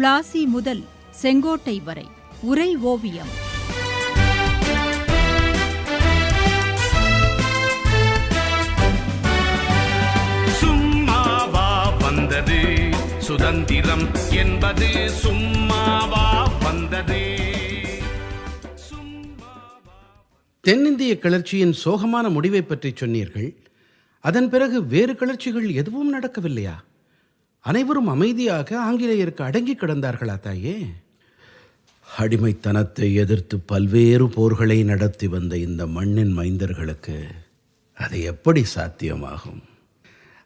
பிளாசி முதல் செங்கோட்டை வரை உரை ஓவியம். சும்மாவா வந்தது சுதந்திரம் என்பது சும்மாவா வந்தது. தென்னிந்திய கிளர்ச்சியின் சோகமான முடிவை பற்றி சொன்னீர்கள். அதன் பிறகு வேறு கிளர்ச்சிகள் எதுவும் நடக்கவில்லையா? அனைவரும் அமைதியாக ஆங்கிலேயருக்கு அடங்கி கிடந்தார்களா தாயே? அடிமைத்தனத்தை எதிர்த்து பல்வேறு போர்களை நடத்தி வந்த இந்த மண்ணின் மைந்தர்களுக்கு அது எப்படி சாத்தியமாகும்?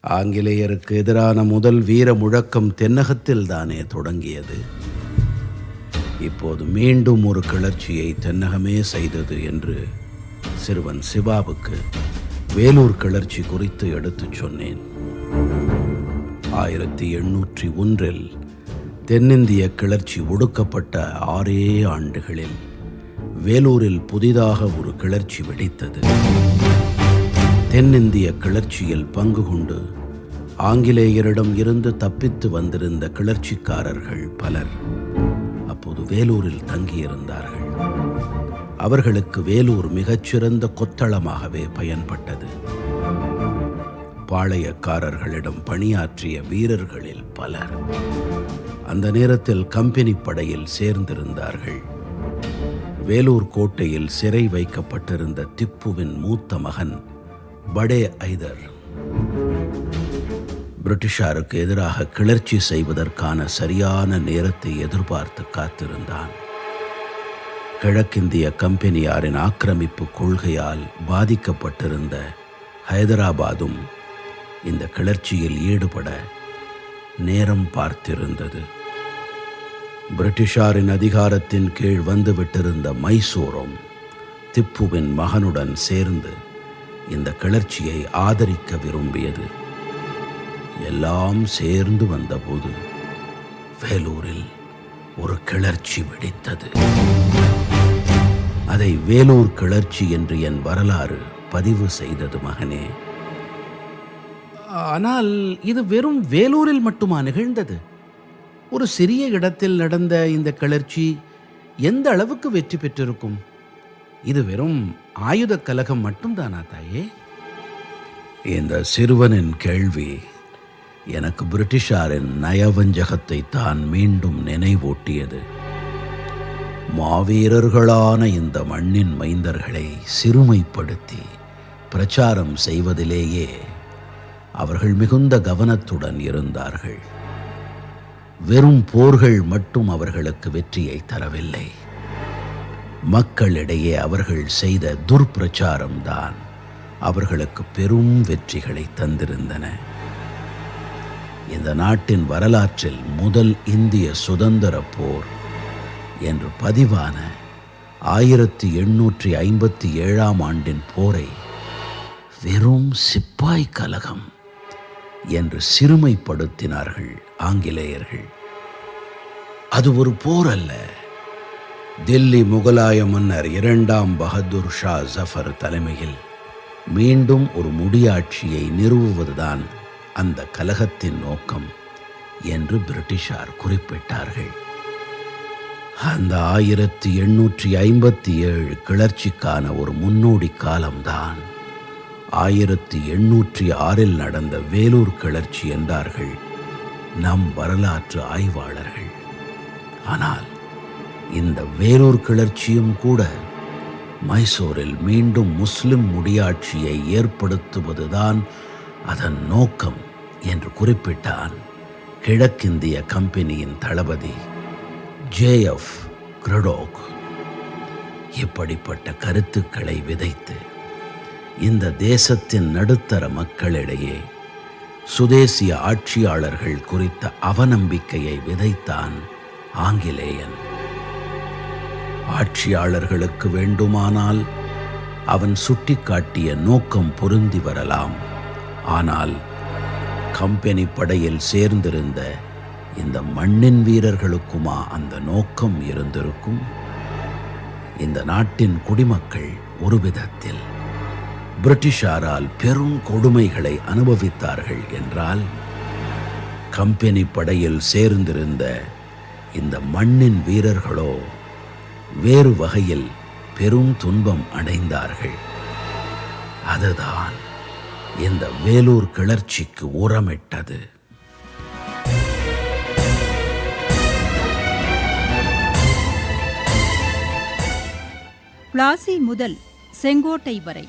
ஆங்கிலேயருக்கு எதிரான முதல் வீர முழக்கம் தென்னகத்தில் தானே தொடங்கியது. இப்போது மீண்டும் ஒரு கிளர்ச்சியை தென்னகமே செய்தது என்று சிறுவன் சிவாவுக்கு வேலூர் கிளர்ச்சி குறித்து எடுத்துச் சொன்னேன். ஆயிரத்தி எண்ணூற்றி ஒன்றில் தென்னிந்திய கிளர்ச்சி ஒடுக்கப்பட்ட ஆறே ஆண்டுகளில் வேலூரில் புதிதாக ஒரு கிளர்ச்சி வெடித்தது. தென்னிந்திய கிளர்ச்சியில் பங்கு கொண்டு ஆங்கிலேயரிடம் இருந்து தப்பித்து வந்திருந்த கிளர்ச்சிக்காரர்கள் பலர் அப்போது வேலூரில் தங்கியிருந்தார்கள். அவர்களுக்கு வேலூர் மிகச்சிறந்த கொத்தளமாகவே பயன்பட்டது. பாளையக்காரர்களிடம் பணியாற்றிய வீரர்களில் பலர் அந்த நேரத்தில் கம்பெனி படையில் சேர்ந்திருந்தார்கள். வேலூர் கோட்டையில் சிறை வைக்கப்பட்டிருந்த திப்புவின் மூத்த மகன் படே ஐதர். பிரிட்டிஷாருக்கு எதிராக கிளர்ச்சி செய்வதற்கான சரியான நேரத்தை எதிர்பார்த்து காத்திருந்தான். கிழக்கிந்திய கம்பெனியாரின் ஆக்கிரமிப்பு கொள்கையால் பாதிக்கப்பட்டிருந்த ஹைதராபாதும் இந்த கிளர்ச்சியில் ஈடுபட நேரம் பார்த்திருந்தது. பிரிட்டிஷாரின் அதிகாரத்தின் கீழ் வந்துவிட்டிருந்த மைசூரும் திப்புவின் மகனுடன் சேர்ந்து இந்த கிளர்ச்சியை ஆதரிக்க விரும்பியது. எல்லாம் சேர்ந்து வந்தபோது வேலூரில் ஒரு கிளர்ச்சி வெடித்தது. அதை வேலூர் கிளர்ச்சி என்று என் வரலாறு பதிவு செய்தது மகனே. ஆனால் இது வெறும் வேலூரில் மட்டுமா நிகழ்ந்தது? ஒரு சிறிய இடத்தில் நடந்த இந்த கிளர்ச்சி எந்த அளவுக்கு வெற்றி பெற்றிருக்கும்? இது வெறும் ஆயுத கலகம் மட்டும்தானா தாயே? இந்த சிறுவனின் கேள்வி எனக்கு பிரிட்டிஷாரின் நயவஞ்சகத்தை தான் மீண்டும் நினைவூட்டியது. மாவீரர்களான இந்த மண்ணின் மைந்தர்களை சிறுமைப்படுத்தி பிரச்சாரம் செய்வதிலேயே அவர்கள் மிகுந்த கவனத்துடன் இருந்தார்கள். வெறும் போர்கள் மட்டும் அவர்களுக்கு வெற்றியை தரவில்லை. மக்களிடையே அவர்கள் செய்த துர்பிரச்சாரம்தான் அவர்களுக்கு பெரும் வெற்றிகளை தந்திருந்தன. இந்த நாட்டின் வரலாற்றில் முதல் இந்திய சுதந்திர போர் என்று பதிவான ஆயிரத்தி எண்ணூற்றி ஐம்பத்தி ஏழாம் ஆண்டின் போரை வெறும் சிப்பாய் கலகம் என்று சிறுமைப்படுத்தினார்கள் ஆங்கிலேயர்கள். அது ஒரு போர் அல்ல. தில்லி முகலாய மன்னர் இரண்டாம் பகதூர் ஷா ஜஃபர் தலைமையில் மீண்டும் ஒரு முடியாட்சியை நிறுவுவதுதான் அந்த கலகத்தின் நோக்கம் என்று பிரிட்டிஷார் குறிப்பிட்டார்கள். அந்த ஆயிரத்தி எண்ணூற்றி ஐம்பத்தி ஏழு கிளர்ச்சிக்கான ஒரு முன்னோடி காலம்தான். ஆயிரத்தி எண்ணூற்றி ஆறில் நடந்த வேலூர் கிளர்ச்சி என்றார்கள் நம் வரலாற்று ஆய்வாளர்கள். ஆனால் இந்த வேலூர் கிளர்ச்சியும் கூட மைசூரில் மீண்டும் முஸ்லிம் முடியாட்சியை ஏற்படுத்துவதுதான் அதன் நோக்கம் என்று குறிப்பிட்டான் கிழக்கிந்திய கம்பெனியின் தளபதி ஜேஎஃப் கிரடோக். இப்படிப்பட்ட கருத்துக்களை விதைத்து இந்த தேசத்தின் நடுத்தர மக்களிடையே சுதேசிய ஆட்சியாளர்கள் குறித்த அவநம்பிக்கையை விதைத்தான் ஆங்கிலேயன். ஆட்சியாளர்களுக்கு வேண்டுமானால் அவன் சுட்டிக்காட்டிய நோக்கம் பொருந்தி வரலாம். ஆனால் கம்பெனி படையில் சேர்ந்திருந்த இந்த மண்ணின் வீரர்களுக்குமா அந்த நோக்கம் இருந்திருக்கும்? இந்த நாட்டின் குடிமக்கள் ஒரு விதத்தில் பிரிட்டிஷாரால் பெரும் கொடுமைகளை அனுபவித்தார்கள் என்றால் கம்பெனி படையில் சேர்ந்திருந்த இந்த மண்ணின் வீரர்களோ வேறு வகையில் பெரும் துன்பம் அடைந்தார்கள். அதுதான் இந்த வேலூர் கிளர்ச்சிக்கு உரமிட்டது. பிளாசி முதல் செங்கோட்டை வரை